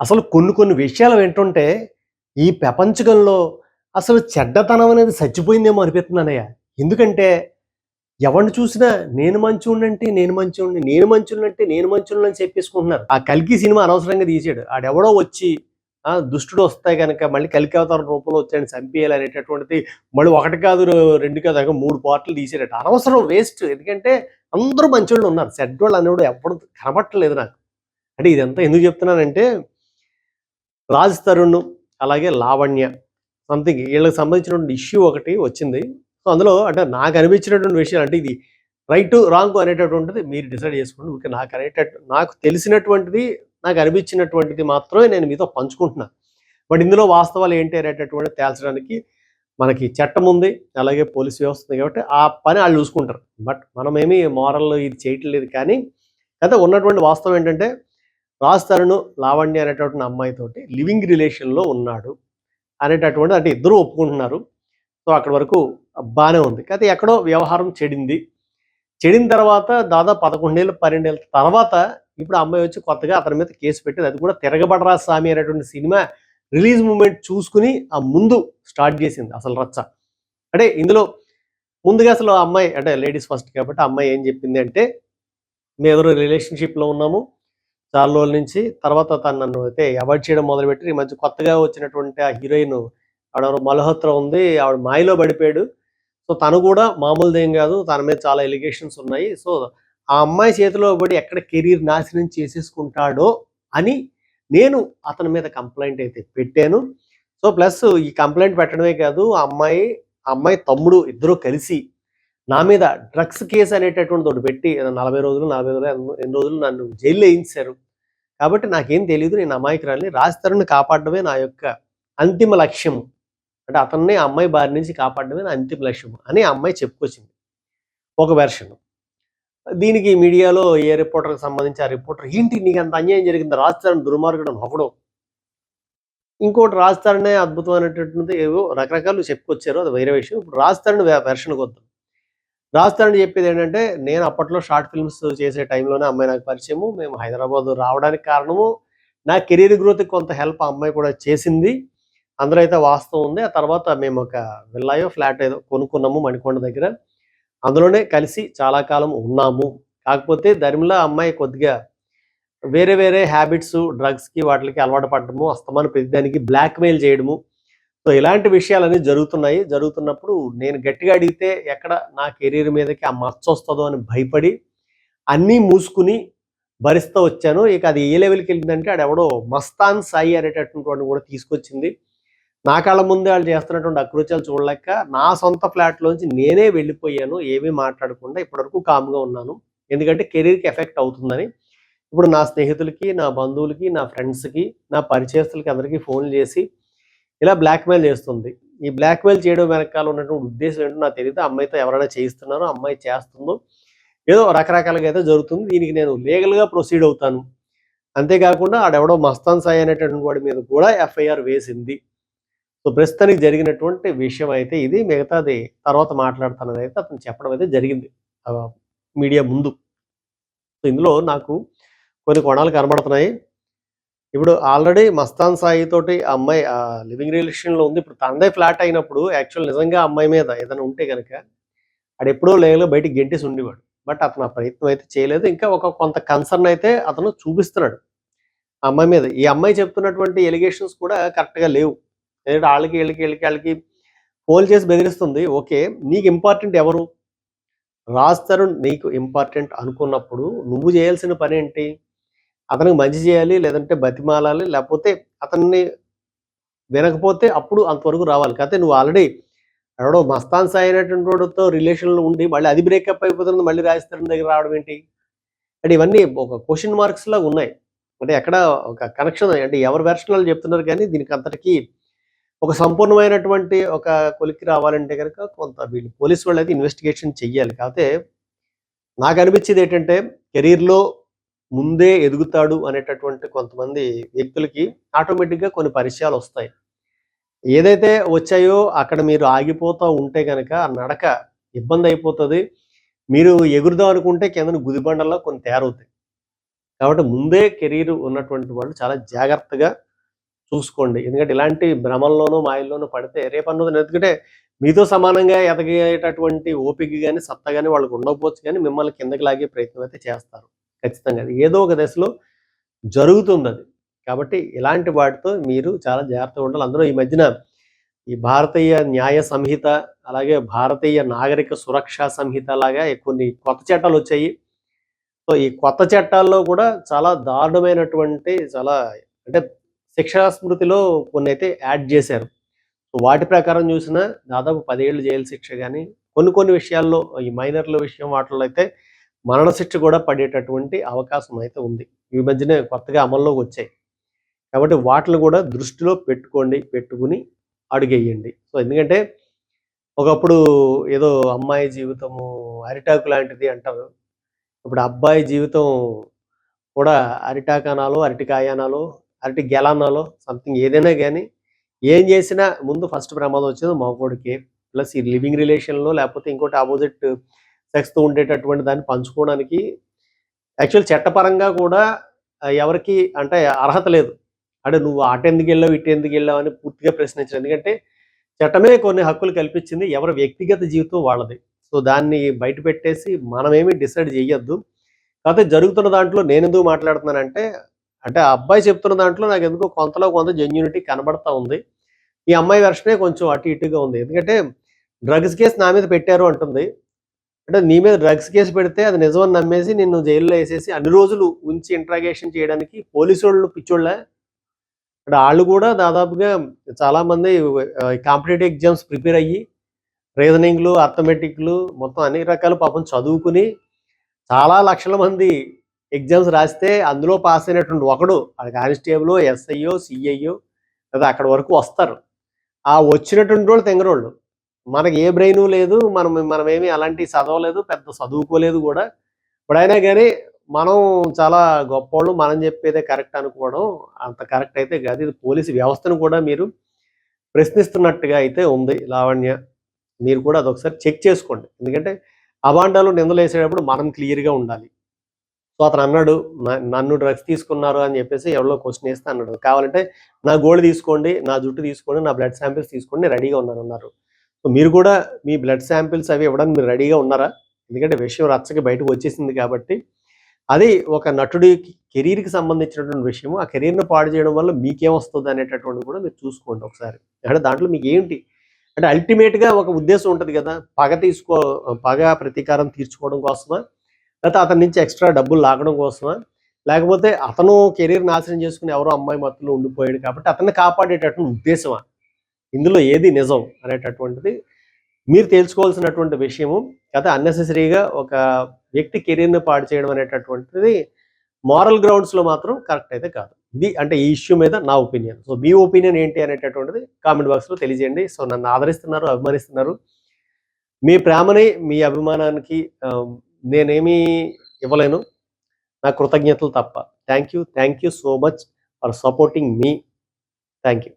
అసలు కొన్ని కొన్ని విషయాలు వింటుంటే ఈ ప్రపంచకంలో అసలు చెడ్డతనం అనేది చచ్చిపోయిందేమో అనిపిస్తున్నానయ్య ఎందుకంటే ఎవరిని చూసినా నేను మంచోడినంటే నేను మంచోడిని నేను మంచోడినంటే నేను మంచోడిని అని చెప్పేసుకుంటున్నారు. ఆ కలికి సినిమా అనవసరంగా తీసాడు ఆడెవడో వచ్చి ఆ దుష్టుడు వస్తాయి కనుక మళ్ళీ కలికి అవతారం రూపంలో వచ్చాయని చంపేయాలి అనేటటువంటిది మళ్ళీ ఒకటి కాదు రెండు కాదు మూడు పార్ట్లు తీసాడట అనవసరం వేస్ట్ ఎందుకంటే అందరూ మంచివాళ్ళు ఉన్నారు. చెడ్డోళ్ళు అనేవాడు ఎప్పుడు కనబట్టలేదు నాకు. అంటే ఇదంతా ఎందుకు చెప్తున్నానంటే రాజ్ తరుణ్ అలాగే లావణ్య. సంథింగ్ వీళ్ళకి సంబంధించినటువంటి ఇష్యూ ఒకటి వచ్చింది. సో అందులో అంటే నాకు అనిపించినటువంటి విషయం అంటే ఇది రైట్ రాంగ్ అనేటటువంటిది మీరు డిసైడ్ చేసుకోండి. ఓకే నాకు అనేటట్టు నాకు తెలిసినటువంటిది నాకు అనిపించినటువంటిది మాత్రమే నేను మీతో పంచుకుంటున్నాను బట్ ఇందులో వాస్తవాలు ఏంటి అనేటటువంటి తేల్చడానికి మనకి చట్టం ఉంది అలాగే పోలీస్ వ్యవస్థ ఉంది కాబట్టి ఆ పని వాళ్ళు చూసుకుంటారు. బట్ మనమేమి మోరల్ ఇది చేయట్లేదు కానీ అయితే ఉన్నటువంటి వాస్తవం ఏంటంటే రాజ్ తరుణ్ లావణ్య అనేటటువంటి అమ్మాయితోటి లివింగ్ రిలేషన్లో ఉన్నాడు అనేటటువంటి అంటే ఇద్దరు ఒప్పుకుంటున్నారు. సో అక్కడి వరకు బాగానే ఉంది. కాకపోతే ఎక్కడో వ్యవహారం చెడింది. చెడిన తర్వాత దాదాపు పదకొండేళ్ళు పన్నెండేళ్ళ తర్వాత ఇప్పుడు అమ్మాయి వచ్చి కొత్తగా అతని మీద కేసు పెట్టింది. అది కూడా తిరగబడరా స్వామి అనేటువంటి సినిమా రిలీజ్ మూమెంట్ చూసుకుని ఆ ముందు స్టార్ట్ చేసింది అసలు రచ్చ. అంటే ఇందులో ముందుగా అసలు ఆ అమ్మాయి అంటే లేడీస్ ఫస్ట్ కాబట్టి ఆ అమ్మాయి ఏం చెప్పింది అంటే మేము ఎవరు రిలేషన్షిప్లో ఉన్నాము. చాలా రోజుల నుంచి తర్వాత తను నన్ను అయితే అవాయిడ్ చేయడం మొదలుపెట్టి ఈ మధ్య కొత్తగా వచ్చినటువంటి ఆ హీరోయిన్ ఆవిడ మల్హోత్రా ఉంది. ఆవిడ మాయలో పడిపోయాడు. సో తను కూడా మామూలుదేం కాదు. తన మీద చాలా ఎలిగేషన్స్ ఉన్నాయి. సో ఆ అమ్మాయి చేతిలో పడి ఎక్కడ కెరీర్ నాశనం చేసేసుకుంటాడో అని నేను అతని మీద కంప్లైంట్ అయితే పెట్టాను. సో ప్లస్ ఈ కంప్లైంట్ పెట్టడమే కాదు ఆ అమ్మాయి ఆ అమ్మాయి తమ్ముడు ఇద్దరు కలిసి నా మీద డ్రగ్స్ కేసు అనేటటువంటి ఒకటి పెట్టి నలభై రోజులు నలభై రోజులు ఎన్ని- ఎన్ని రోజులు నన్ను జైల్లో వేయించారు. కాబట్టి నాకేం తెలియదు నేను అమాయకురాలిని. రాజతరుని కాపాడడమే నా యొక్క అంతిమ లక్ష్యం. అంటే అతన్ని అమ్మాయి బారి నుంచి కాపాడడమే నా అంతిమ లక్ష్యం అని అమ్మాయి చెప్పుకొచ్చింది. ఒక వెర్షన్ దీనికి మీడియాలో ఏ రిపోర్టర్కి సంబంధించి ఆ రిపోర్టర్ ఏంటి నీకు అంత అన్యాయం జరిగింది? రాజతరుణ్ దుర్మార్గుడు ఒకడు ఇంకోటి రాజతరుణే అద్భుతమైనటువంటి ఏవో రకరకాలు చెప్పుకొచ్చారు. అది వేరే విషయం. ఇప్పుడు రాజతరుణ్ వెర్షన్కి వద్దాం రాజతరుణ్ చెప్పేది ఏంటంటే నేను అప్పట్లో షార్ట్ ఫిల్మ్స్ చేసే టైంలోనే అమ్మాయి నాకు పరిచయము. మేము హైదరాబాద్ రావడానికి కారణము. నా కెరీర్ గ్రోత్ కొంత హెల్ప్ ఆ అమ్మాయి కూడా చేసింది. అందరూ అయితే వాస్తవం ఉంది. ఆ తర్వాత మేము ఒక విల్లాయో ఫ్లాట్ ఏదో కొనుక్కున్నాము మణికొండ దగ్గర. అందులోనే కలిసి చాలా కాలం ఉన్నాము. కాకపోతే ధర్మిలా అమ్మాయి కొద్దిగా వేరే వేరే హ్యాబిట్స్ డ్రగ్స్కి వాటికి అలవాటు పడటము అస్తమాన ప్రతిదానికి బ్లాక్మెయిల్ చేయడము సో ఇలాంటి విషయాలన్నీ జరుగుతున్నాయి. జరుగుతున్నప్పుడు నేను గట్టిగా అడిగితే ఎక్కడ నా కెరీర్ మీదకి ఆ మచ్చ వస్తుందో అని భయపడి అన్నీ మూసుకుని భరిస్తూ వచ్చాను. ఇక అది ఏ లెవెల్కి వెళ్ళిందంటే ఆడెవడో మస్తాన్ సాయి అనేటటువంటి కూడా తీసుకొచ్చింది. నా కాళ్ళ ముందే వాళ్ళు చేస్తున్నటువంటి అకృత్యాలు చూడలేక నా సొంత ఫ్లాట్లోంచి నేనే వెళ్ళిపోయాను. ఏమీ మాట్లాడకుండా ఇప్పటివరకు కామ్గా ఉన్నాను. ఎందుకంటే కెరీర్కి ఎఫెక్ట్ అవుతుందని. ఇప్పుడు నా స్నేహితులకి నా బంధువులకి నా ఫ్రెండ్స్కి నా పరిచయస్తులకి అందరికీ ఫోన్ చేసి ఇలా బ్లాక్మెయిల్ చేస్తుంది. ఈ బ్లాక్మెయిల్ చేయడం వెనకాల ఉన్నటువంటి ఉద్దేశం ఏంటో నాకు తెలియదు. అమ్మాయితో ఎవరైనా చేయిస్తున్నారో అమ్మాయి చేస్తుందో ఏదో రకరకాలుగా అయితే జరుగుతుంది. దీనికి నేను లీగల్గా ప్రొసీడ్ అవుతాను. అంతేకాకుండా ఆడెవడో మస్తాన్ సాయి అనేటటువంటి వాడి మీద కూడా ఎఫ్ఐఆర్ వేసింది. సో ప్రస్తుతానికి జరిగినటువంటి విషయం అయితే ఇది. మిగతాది తర్వాత మాట్లాడుతున్నది అయితే అతను చెప్పడం అయితే జరిగింది. మీడియా ముందు. సో ఇందులో నాకు కొన్ని కోణాలు కనబడుతున్నాయి. ఇప్పుడు ఆల్రెడీ మస్తాన్ సాయి తోటి అమ్మాయి ఆ లివింగ్ రిలేషన్లో ఉంది. ఇప్పుడు తనదే ఫ్లాట్ అయినప్పుడు యాక్చువల్ నిజంగా అమ్మాయి మీద ఏదైనా ఉంటే కనుక అది ఎప్పుడో లేదు బయటికి గెంటేసి ఉండేవాడు. బట్ అతను ఆ ప్రయత్నం అయితే చేయలేదు. ఇంకా ఒక కొంత కన్సర్న్ అయితే అతను చూపిస్తున్నాడు ఆ అమ్మాయి మీద. ఈ అమ్మాయి చెప్తున్నటువంటి ఎలిగేషన్స్ కూడా కరెక్ట్గా లేవు. ఎందుకంటే వాళ్ళకి వీళ్ళకి వీళ్ళకి వాళ్ళకి పోల్ చేసి బెదిరిస్తుంది. ఓకే నీకు ఇంపార్టెంట్ ఎవరు? రాజ్ తరుణ్ నీకు ఇంపార్టెంట్ అనుకున్నప్పుడు నువ్వు చేయాల్సిన పని ఏంటి? అతనికి మంచి చేయాలి లేదంటే బతిమాలాలి లేకపోతే అతన్ని వినకపోతే అప్పుడు అంతవరకు రావాలి. కాకపోతే నువ్వు ఆల్రెడీ ఎవడో మస్తాన్ సాయి అనేటువంటి వాడితో రిలేషన్లో ఉండి మళ్ళీ అది బ్రేకప్ అయిపోతుంది మళ్ళీ రాజస్థాన్ దగ్గర రావడం ఏంటి? అంటే ఇవన్నీ ఒక క్వశ్చన్ మార్క్స్ లాగా ఉన్నాయి. అంటే ఎక్కడ ఒక కనెక్షన్ అంటే ఎవరి వెర్షనాలు చెప్తున్నారు కానీ దీనికి అంతటికి ఒక సంపూర్ణమైనటువంటి ఒక కొలిక్కి రావాలంటే కనుక కొంత వీళ్ళు పోలీసు వాళ్ళు అయితే ఇన్వెస్టిగేషన్ చెయ్యాలి. కాకపోతే నాకు అనిపించేది ఏంటంటే కెరీర్లో ముందే ఎదుగుతాడు అనేటటువంటి కొంతమంది వ్యక్తులకి ఆటోమేటిక్గా కొన్ని పరిచయాలు వస్తాయి. ఏదైతే వచ్చాయో అక్కడ మీరు ఆగిపోతూ ఉంటే కనుక నడక ఇబ్బంది అయిపోతుంది. మీరు ఎగురుదాం అనుకుంటే కింద గుదిబండల్లో కొన్ని తయారవుతాయి కాబట్టి ముందే కెరీర్ ఉన్నటువంటి వాళ్ళు చాలా జాగ్రత్తగా చూసుకోండి. ఎందుకంటే ఇలాంటి భ్రమంలోనూ మాయల్లోనూ పడితే రేపన్నది ఎందుకంటే మీతో సమానంగా ఎదగేటటువంటి ఓపిక కానీ సత్తా కానీ వాళ్ళకి ఉండకపోవచ్చు కానీ మిమ్మల్ని కిందకి లాగే ప్రయత్నం అయితే చేస్తారు. ఖచ్చితంగా అది ఏదో ఒక దశలో జరుగుతుంది అది కాబట్టి ఇలాంటి వాటితో మీరు చాలా జాగ్రత్తగా ఉండాలి. అందులో ఈ మధ్యన ఈ భారతీయ న్యాయ సంహిత అలాగే భారతీయ నాగరిక సురక్షా సంహిత లాగా కొన్ని కొత్త చట్టాలు వచ్చాయి. సో ఈ కొత్త చట్టాల్లో కూడా చాలా దారుణమైనటువంటి చాలా అంటే శిక్షా స్మృతిలో కొన్ని అయితే యాడ్ చేశారు. సో వాటి ప్రకారం చూసినా దాదాపు పదేళ్ళు జైలు శిక్ష కానీ కొన్ని కొన్ని విషయాల్లో ఈ మైనర్ల విషయం వాటిలో అయితే మరణశిక్ష కూడా పడేటటువంటి అవకాశం అయితే ఉంది. ఈ మధ్యనే కొత్తగా అమల్లోకి వచ్చాయి. కాబట్టి వాటిని కూడా దృష్టిలో పెట్టుకోండి పెట్టుకుని అడుగేయండి. సో ఎందుకంటే ఒకప్పుడు ఏదో అమ్మాయి జీవితము అరిటాకు లాంటిది అంటారు. ఇప్పుడు అబ్బాయి జీవితం కూడా అరిటాకనాలో అరటికాయనాలో అరటి గెలానాలో సంథింగ్ ఏదైనా కానీ ఏం చేసినా ముందు ఫస్ట్ ప్రమాదం వచ్చేది మగోడికి ప్లస్ ఈ లివింగ్ రిలేషన్లో లేకపోతే ఇంకోటి ఆపోజిట్ సెక్స్తో ఉండేటటువంటి దాన్ని పంచుకోవడానికి యాక్చువల్ చట్టపరంగా కూడా ఎవరికి అంటే అర్హత లేదు. అంటే నువ్వు అటు వెళ్ళావు ఇటు ఎందుకు వెళ్ళావు అని పూర్తిగా ప్రశ్నించారు. ఎందుకంటే చట్టమే కొన్ని హక్కులు కల్పించింది ఎవరి వ్యక్తిగత జీవితం వాళ్ళది. సో దాన్ని బయట పెట్టేసి మనమేమి డిసైడ్ చేయొద్దు కాకపోతే జరుగుతున్న దాంట్లో నేను ఎందుకు మాట్లాడుతున్నానంటే అంటే ఆ అబ్బాయి చెప్తున్న దాంట్లో నాకు ఎందుకో కొంతలో కొంత జెన్యూనిటీ కనబడతా ఉంది. ఈ అమ్మాయి వెర్షనే కొంచెం అటు ఇటుగా ఉంది. ఎందుకంటే డ్రగ్స్ కేసు నా మీద పెట్టారు అంటుంది. అంటే నీ మీద డ్రగ్స్ కేసు పెడితే అది నిజమని నమ్మేసి నిన్ను జైల్లో వేసేసి అన్ని రోజులు ఉంచి ఇంట్రాగేషన్ చేయడానికి పోలీసు వాళ్ళు పిచ్చోళ్ళ? అంటే వాళ్ళు కూడా దాదాపుగా చాలామంది కాంపిటేటివ్ ఎగ్జామ్స్ ప్రిపేర్ అయ్యి రీజనింగ్లు అర్థమెటిక్లు మొత్తం అన్ని రకాల పాపం చదువుకుని చాలా లక్షల మంది ఎగ్జామ్స్ రాస్తే అందులో పాస్ అయినటువంటి ఒకడు అది కానిస్టేబుల్ ఎస్ఐయో సిఐయో లేదా అక్కడ వరకు వస్తారు. ఆ వచ్చినటువంటి వాళ్ళు తెంగరోళ్ళు. మనకి ఏ బ్రెయిన్ లేదు మనం మనమేమి అలాంటి చదవలేదు పెద్ద చదువుకోలేదు కూడా. ఇప్పుడైనా కానీ మనం చాలా గొప్పవాళ్ళు మనం చెప్పేదే కరెక్ట్ అనుకోవడం అంత కరెక్ట్ అయితే కాదు. ఇది పోలీసు వ్యవస్థను కూడా మీరు ప్రశ్నిస్తున్నట్టుగా అయితే ఉంది లావణ్య. మీరు కూడా అదొకసారి చెక్ చేసుకోండి. ఎందుకంటే అబాండాలు నిందలు వేసేటప్పుడు మనం క్లియర్గా ఉండాలి. సో అతను అన్నాడు నన్ను డ్రగ్స్ తీసుకున్నారు అని చెప్పేసి ఎవరో క్వశ్చన్ వేస్తే అన్నాడు. కావాలంటే నా గోల్డ్ తీసుకోండి నా జుట్టు తీసుకోండి నా బ్లడ్ శాంపిల్స్ తీసుకోండి రెడీగా ఉన్నారు అన్నారు సో మీరు కూడా మీ బ్లడ్ శాంపిల్స్ అవి ఇవ్వడానికి మీరు రెడీగా ఉన్నారా? ఎందుకంటే విషయం రచ్చకి బయటకు వచ్చేసింది కాబట్టి. అది ఒక నటుడి కెరీర్కి సంబంధించినటువంటి విషయం ఆ కెరీర్ని పాడు చేయడం వల్ల మీకేమొస్తుంది అనేటటువంటి కూడా మీరు చూసుకోండి ఒకసారి. అంటే దాంట్లో మీకు ఏంటి? అంటే అల్టిమేట్గా ఒక ఉద్దేశం ఉంటుంది కదా? పగ తీసుకో పగ ప్రతీకారం తీర్చుకోవడం కోసమా? లేకపోతే అతని నుంచి ఎక్స్ట్రా డబ్బులు లాగడం కోసమా? లేకపోతే అతను కెరీర్ నాశనం చేసుకుని ఎవరో అమ్మాయి మత్తులో ఉండిపోయాడు కాబట్టి అతన్ని కాపాడేటటువంటి ఉద్దేశమా? ఇందులో ఏది నిజం అనేటటువంటిది మీరు తెలుసుకోవాల్సినటువంటి విషయము కదా అన్నెసెసరీగా ఒక వ్యక్తి కెరీర్ని పాడు చేయడం అనేటటువంటిది మారల్ గ్రౌండ్స్లో మాత్రం కరెక్ట్ అయితే కాదు. ఇది అంటే ఈ ఇష్యూ మీద నా ఒపీనియన్ సో మీ ఒపీనియన్ ఏంటి అనేటటువంటిది కామెంట్ బాక్స్లో తెలియజేయండి. సో నన్ను ఆదరిస్తున్నారు అభిమానిస్తున్నారు. మీ ప్రేమని మీ అభిమానానికి నేనేమీ ఇవ్వలేను. నా కృతజ్ఞతలు తప్ప. Thank you thank you so much for supporting me thank you